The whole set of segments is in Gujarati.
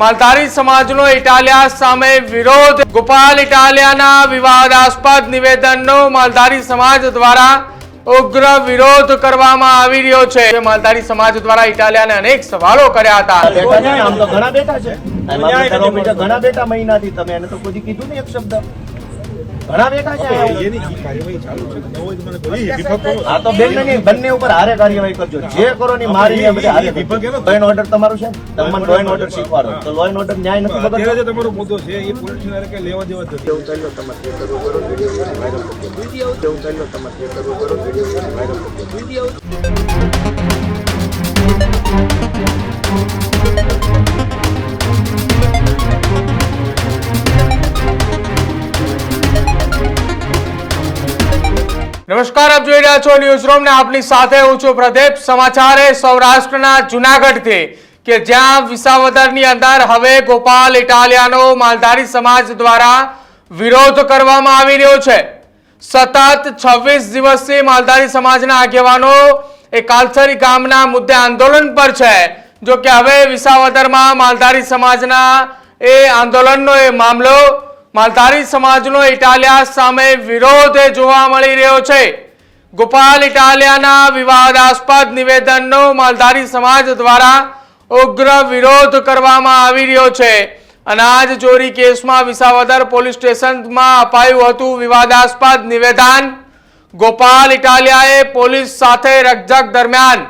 માલધારી સમાજનો ઇટાલિયા સામે વિરોધ. ગોપાલ ઇટાલિયાના વિવાદાસ્પદ નિવેદનનો માલધારી સમાજ દ્વારા ઉગ્ર વિરોધ કરવામાં આવી રહ્યો છે. માલધારી સમાજ દ્વારા ઇટાલિયાને અનેક સવાલો કર્યા હતા. ઘણા બેઠા છે. ઘણા બેઠા મહિનાથી તમે એને તો કોઈ કીધું ને એક શબ્દ. ઘણા બેઠા છે. કરો. હા તો બેન નહીં બંને ઉપર હારે કાર્યવાહી કરજો. જે કરો ની મારી ને બધે હારે વિભાગ લો એન્ડ ઓર્ડર તમારું છે? તમને તમે લો એન્ડ ઓર્ડર શીખવાડો. તો લો એન્ડ ઓર્ડર ન્યાય નથી બગડતો. જે તમારો મુદ્દો છે એ પોલીસ ને કે લેવા દેવા જ નથી. એવું ચાલ્યો તમારે જે કરવું કરો વિડિયો વાયરલ કરજો વીડિયો એવું ચાલ્યો તમારે જે કરવું કરો વિડિયો વાયરલ કરજો વીડિયો નમસ્કાર, આપ જોઈ રહ્યા છો ન્યૂઝ રૂમ ને આપની સાથે હું છું પ્રદીપ. સમાચાર સૌરાષ્ટ્રના જુનાગઢથી કે જ્યાં વિસાવદરની અંદર હવે ગોપાલ ઇટાલિયાનો માલધારી સમાજ દ્વારા વિરોધ કરવામાં આવી રહ્યો છે. સતત છવ્વીસ દિવસથી માલધારી સમાજના આગેવાનો એ કાલસરી ગામના મુદ્દે આંદોલન પર છે. જો કે હવે વિસાવદરમાં માલધારી સમાજના એ આંદોલનનો એ મામલો માલધારી સમાજનો ઇટાલિયા સામે વિરોધ જોવા મળી રહ્યો છે. ગોપાલ ઇટાલિયાના વિવાદાસ્પદ નિવેદનનો માલધારી સમાજ દ્વારા ઉગ્ર વિરોધ કરવામાં આવી રહ્યો છે. અનાજ ચોરી કેસમાં વિસાવદર પોલીસ સ્ટેશનમાં અપાયું હતું વિવાદાસ્પદ નિવેદન. ગોપાલ ઇટાલિયાએ પોલીસ સાથે રકઝક દરમિયાન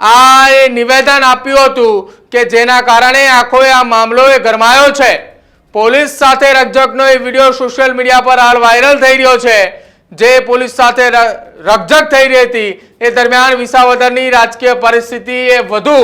આ નિવેદન આપ્યું હતું કે જેના કારણે આખો આ મામલો ગરમાયો છે. પોલીસ સાથે રકઝકનો એ વીડિયો સોશિયલ મીડિયા પર હાલ વાયરલ થઈ રહ્યો છે. જે પોલીસ સાથે રકઝક થઈ રહી હતી, એ દરમિયાન વિસાવદરની રાજકીય પરિસ્થિતિ એ વધુ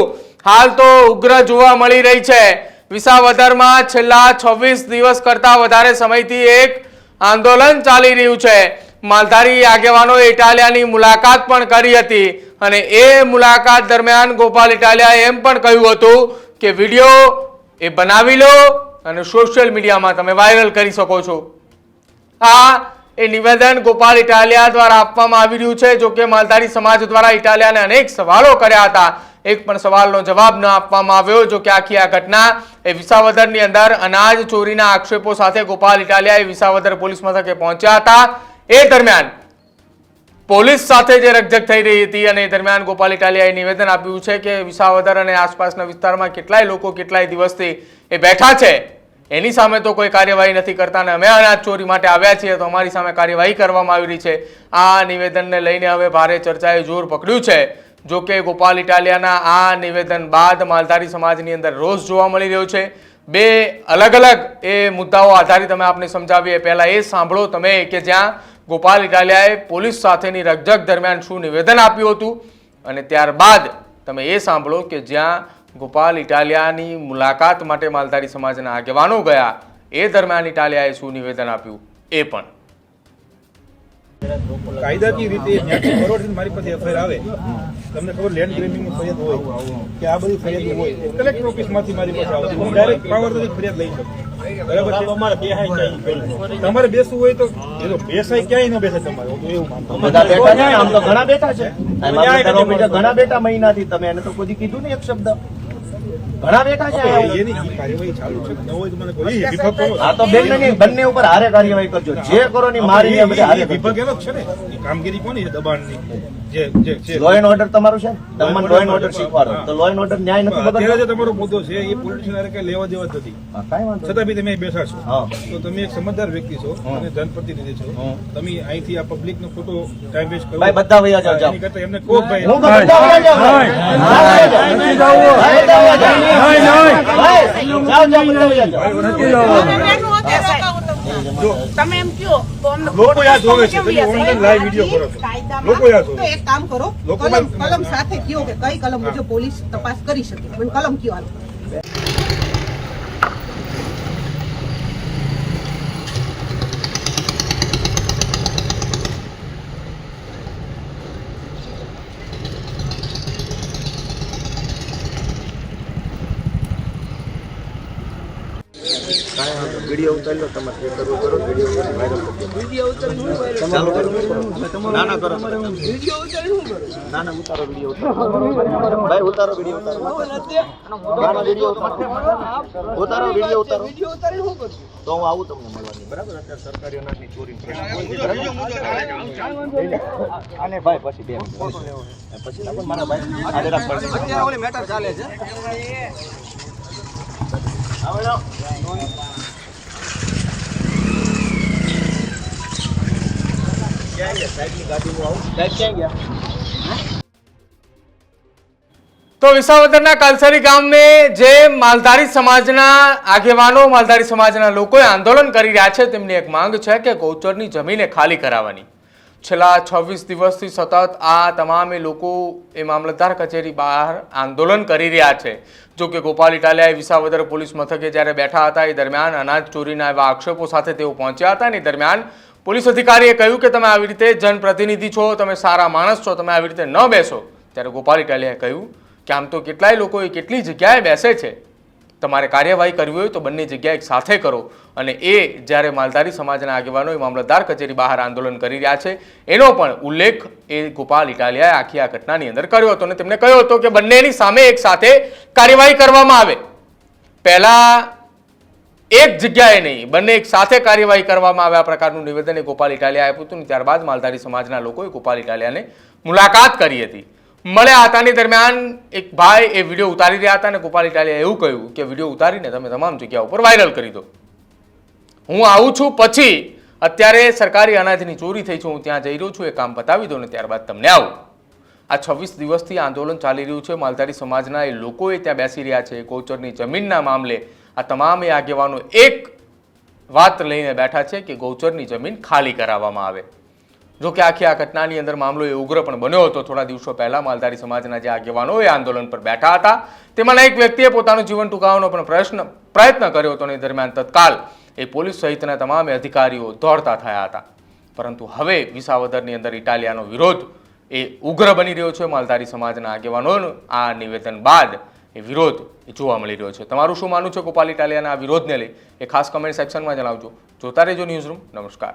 હાલ તો ઉગ્ર જોવા મળી રહી છે. વિસાવદરમાં છેલ્લા છવ્વીસ દિવસ કરતા વધારે સમયથી એક આંદોલન ચાલી રહ્યું છે. માલધારી આગેવાનો ઇટાલિયાની મુલાકાત પણ કરી હતી અને એ મુલાકાત દરમિયાન ગોપાલ ઇટાલિયાએ એમ પણ કહ્યું હતું કે વીડિયો એ બનાવી લો અને સોશિયલ મીડિયામાં તમે વાયરલ કરી શકો છો. આ એ નિવેદન ગોપાલ ઇટાલિયા દ્વારા આપવામાં આવી રહ્યું છે, જો કે માલધારી સમાજ દ્વારા ઇટાલિયાને અનેક સવાલો કર્યા હતા. એક પણ સવાલનો જવાબ ન આપવામાં આવ્યો, જો કે આખી આ ઘટના એ વિસાવદરની અંદર અનાજ ચોરીના આક્ષેપો સાથે ગોપાલ ઇટાલિયા એ વિસાવદર પોલીસ મથકે પહોંચ્યા હતા. એ દરમિયાન પોલીસ સાથે જે રકઝક થઈ રહી હતી અને દરમિયાન ગોપાલ ઇટાલિયાએ નિવેદન આપ્યું છે કે વિસાવદર અને આસપાસના વિસ્તારમાં કેટલાય લોકો કેટલાય દિવસથી એ બેઠા છે. એની સામે તો કોઈ કાર્યવાહી નથી કરતા અને અમે અનાજ ચોરી માટે આવ્યા છીએ તો અમારી સામે કાર્યવાહી કરવામાં આવી રહી છે. આ નિવેદનને લઈને હવે ભારે ચર્ચાએ જોર પકડ્યું છે. જો કે ગોપાલ ઇટાલિયાના આ નિવેદન બાદ માલધારી સમાજની અંદર રોષ જોવા મળી રહ્યો છે. બે અલગ અલગ એ મુદ્દાઓ આધારિત અમે આપને સમજાવીએ. પહેલાં એ સાંભળો તમે કે જ્યાં ગોપાલ ઇટાલિયાએ પોલીસ સાથેની રકઝક દરમિયાન શું નિવેદન આપ્યું હતું? અને ત્યારબાદ તમે એ સાંભળો કે જ્યાં ગોપાલ ઇટાલિયાની મુલાકાત માટે માલધારી સમાજના આગેવાનો ગયા, એ દરમિયાન ઇટાલિયાએ શું નિવેદન આપ્યું? એ પણ. કાયદાકીય રીતે જ્યાંથી કરોડથી મારી પાસે એફઆઈઆર આવે. તમને ખબર લેન્ડ ગ્રેબિંગની ફરિયાદ હોય કે આ બધી ફરિયાદ હોય કલેક્ટર ઓફિસમાંથી મારી પાસે આવે. ડાયરેક્ટ પાવર ફરિયાદ લઈ શકું. બરાબર છે? તમારે બેસવું હોય તો એ તો બેસાય ક્યાંય ન બેસાય તમારે. હું તો એવું માનતો બધા બેઠા છે? આમ તો ઘણા બેઠા છે. ઘણા બેઠા મહિનાથી તમે. એને તો કોઈ કીધું ને એક શબ્દ. ઘણા બેઠા છે. હા તો બેન નહીં બંને ઉપર હારે કાર્યવાહી કરજો. જે કરો ની મારી ને હારે વિભાગ એનો છે ને. કામગીરી કોની છે દબાણની? જે જે છે લો એન્ડ ઓર્ડર તમારું છે ને લો એન્ડ ઓર્ડર શીખવાડો તો લો એન્ડ ઓર્ડર ન્યાય નથી બગડતો જે તમારો મુદ્દો છે એ કઈ લેવા દેવા જ નથી વાંધો છતાં બી તમે અહીં છો હા. તો તમે એક સમજદાર વ્યક્તિ છો અને જનપ્રતિનિધિ છો તમે અહીંથી આ પબ્લિક નો ખોટો ટાઈમ વેસ્ટ કરો ભાઈ બધા વયા. કરતા એમને ભાઈ હું બધા. ભાઈ. ભાઈ, બધા વયા તમે એમ કયો તો અમને લોકો યાદ જોવે છે. તમે યાદ? online live કરો છો. લોકો યાદ જોવે. એક કામ કરો કલમ કલમ સાથે કયો કે કઈ કલમ મુજબ પોલીસ તપાસ કરી શકે મને કલમ કયો વીડિયો ઉતારી લો તમારે જે કરવું કરો વીડિયો વાયરલ ચાલુ કરો ના ના કરો? ના ના ઉતારો વીડિયો ઉતારો. ભાઈ ઉતારો વીડિયો ઉતારો. વીડિયો ઉતારો. ઉતારો વીડિયો ઉતારો. તો હું આવું તમને મળવાની. બરાબર? અત્યારે સરકારી અનાજની ચોરી અને ભાઈ પછી બે પછી મારા ભાઈ રાખ પડશે. આવે જાઓ. ક્યાં ગયા સાહેબની ગાડીમાં આવું સાહેબ ક્યાં ગયા તો વિસાવદરના કલસરી ગામને જે માલધારી સમાજના આગેવાનો, માલધારી સમાજના લોકોએ આંદોલન કરી રહ્યા છે, તેમની એક માંગ છે કે ગૌચરની જમીને ખાલી કરાવવાની. છેલ્લા છવ્વીસ દિવસથી સતત આ તમામે લોકો એ મામલતદાર કચેરી બહાર આંદોલન કરી રહ્યા છે. જો કે ગોપાલ ઇટાલિયાએ વિસાવદર પોલીસ મથકે જ્યારે બેઠા હતા, એ દરમિયાન અનાજ ચોરીના એવા આક્ષેપો સાથે તેઓ પહોંચ્યા હતા અને દરમિયાન પોલીસ અધિકારીએ કહ્યું કે તમે આવી રીતે જનપ્રતિનિધિ છો, તમે સારા માણસ છો, તમે આવી રીતે ન બેસો. ત્યારે ગોપાલ ઇટાલિયાએ કહ્યું કે આમ તો કેટલાય લોકો એ કેટલી જગ્યાએ બેસે છે. તમારે કાર્યવાહી કરવી હોય તો બંને જગ્યાએ એક સાથે કરો. અને એ જ્યારે માલધારી સમાજના આગેવાનો એ મામલતદાર કચેરી બહાર આંદોલન કરી રહ્યા છે, એનો પણ ઉલ્લેખ એ ગોપાલ ઇટાલિયાએ આખી આ ઘટનાની અંદર કર્યો હતો. અને તેમણે કહ્યું હતું કે બંનેની સામે એક સાથે કાર્યવાહી કરવામાં આવે. પહેલા એક જગ્યાએ નહીં, બંને એક સાથે કાર્યવાહી કરવામાં આવે આ પ્રકારનું નિવેદન એ ગોપાલ ઇટાલિયાએ આપ્યું હતું ત્યારબાદ માલધારી સમાજના લોકોએ ગોપાલ ઇટાલિયાને મુલાકાત કરી હતી. મળ્યા હતા ની દરમિયાન એક ભાઈ એ વીડિયો ઉતારી રહ્યા હતા અને ગોપાલ ઇટાલિયા એવું કહ્યું કે વીડિયો ઉતારીને તમે તમામ જગ્યા ઉપર વાયરલ કરી દો. હું આવું છું પછી અત્યારે સરકારી અનાજની ચોરી થઈ છે, હું ત્યાં જઈ રહ્યો છું, એ કામ પતાવી દો ને ત્યારબાદ તમને આવું. આ છવ્વીસ દિવસથી આંદોલન ચાલી રહ્યું છે, માલધારી સમાજના એ લોકોએ ત્યાં બેસી રહ્યા છે, ગૌચરની જમીનના મામલે આ તમામ આગેવાનો એક વાત લઈને બેઠા છે કે ગૌચરની જમીન ખાલી કરાવવામાં આવે. જો કે આખી આ ઘટનાની અંદર મામલો એ ઉગ્ર પણ બન્યો હતો. થોડા દિવસો પહેલા માલધારી સમાજના જે આગેવાનો એ આંદોલન પર બેઠા હતા તેમાંના એક વ્યક્તિએ પોતાનું જીવન ટૂંકાવવાનો પણ પ્રશ્ન, પ્રયત્ન કર્યો હતો અને દરમિયાન તત્કાલ એ પોલીસ સહિતના તમામ અધિકારીઓ દોડતા થયા હતા. પરંતુ હવે વિસાવદરની અંદર ઇટાલિયાનો વિરોધ એ ઉગ્ર બની રહ્યો છે. માલધારી સમાજના આગેવાનોનું આ નિવેદન બાદ એ વિરોધ જોવા મળી રહ્યો છે. તમારું શું માનવું છે ગોપાલ, ઇટાલિયાના આ વિરોધને લઈ? એ ખાસ કમેન્ટ સેક્શનમાં જણાવજો. જોતા રહેજો ન્યૂઝ રૂમ નમસ્કાર.